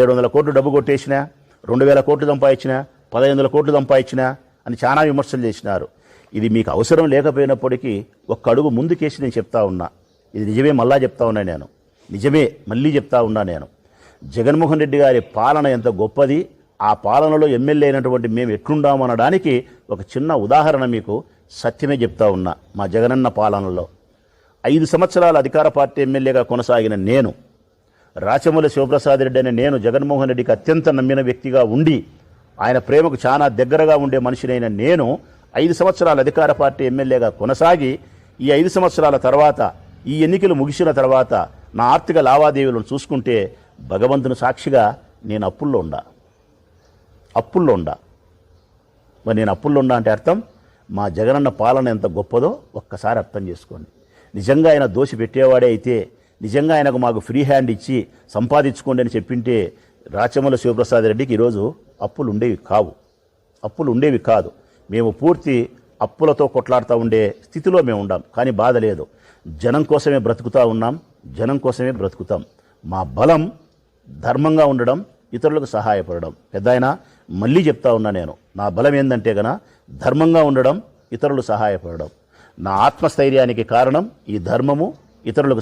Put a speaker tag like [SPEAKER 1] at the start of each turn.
[SPEAKER 1] ఏడు వందల కోట్లు డబ్బు కొట్టేసినా రెండు వేల కోట్లు సంపాదించిన పదహైదు వందల కోట్లు సంపాదించిన అని చాలా విమర్శలు చేసినారు. ఇది మీకు అవసరం లేకపోయినప్పటికీ ఒక్క అడుగు ముందుకేసి నేను చెప్తా ఉన్నా. ఇది నిజమే మళ్ళా చెప్తా ఉన్నా నేను. నిజమే మళ్ళీ చెప్తా ఉన్నా నేను. జగన్మోహన్ రెడ్డి గారి పాలన ఎంత గొప్పది ఆ పాలనలో ఎమ్మెల్యే అయినటువంటి మేము ఎట్లుండామనడానికి ఒక చిన్న ఉదాహరణ మీకు సత్యమే చెప్తా ఉన్నా మా జగనన్న పాలనలో. ఐదు సంవత్సరాల అధికార పార్టీ ఎమ్మెల్యేగా కొనసాగిన నేను రాచమూలి శివప్రసాద్ రెడ్డి అనే నేను జగన్మోహన్ రెడ్డికి అత్యంత నమ్మిన వ్యక్తిగా ఉండి ఆయన ప్రేమకు చాలా దగ్గరగా ఉండే మనిషినైన నేను ఐదు సంవత్సరాల అధికార పార్టీ ఎమ్మెల్యేగా కొనసాగి ఈ ఐదు సంవత్సరాల తర్వాత ఈ ఎన్నికలు ముగిసిన తర్వాత నా ఆర్థిక లావాదేవీలను చూసుకుంటే భగవంతుని సాక్షిగా నేను అప్పుల్లో ఉండా. అప్పుల్లో ఉండా. మరి నేను అప్పుల్లో ఉండ అంటే అర్థం మా జగనన్న పాలన ఎంత గొప్పదో ఒక్కసారి అర్థం చేసుకోండి. నిజంగా ఆయన దోషి పెట్టేవాడే అయితే నిజంగా ఆయనకు మాకు ఫ్రీ హ్యాండ్ ఇచ్చి సంపాదించుకోండి అని చెప్పింటే రాచమల్ల శివప్రసాద్ రెడ్డికి ఈరోజు అప్పులు ఉండేవి కావు. అప్పులు ఉండేవి కాదు. మేము పూర్తి అప్పులతో కొట్లాడుతూ ఉండే స్థితిలో మేము ఉండాం. కానీ బాధ లేదు. జనం కోసమే బ్రతుకుతా ఉన్నాం. జనం కోసమే బ్రతుకుతాం. మా బలం ధర్మంగా ఉండడం ఇతరులకు సహాయపడడం. పెద్ద ఆయన మళ్ళీ చెప్తా ఉన్నా నేను. నా బలం ఏంటంటే గన ధర్మంగా ఉండడం ఇతరులు సహాయపడడం. నా ఆత్మస్థైర్యానికి కారణం ఈ ధర్మము ఇతరులకు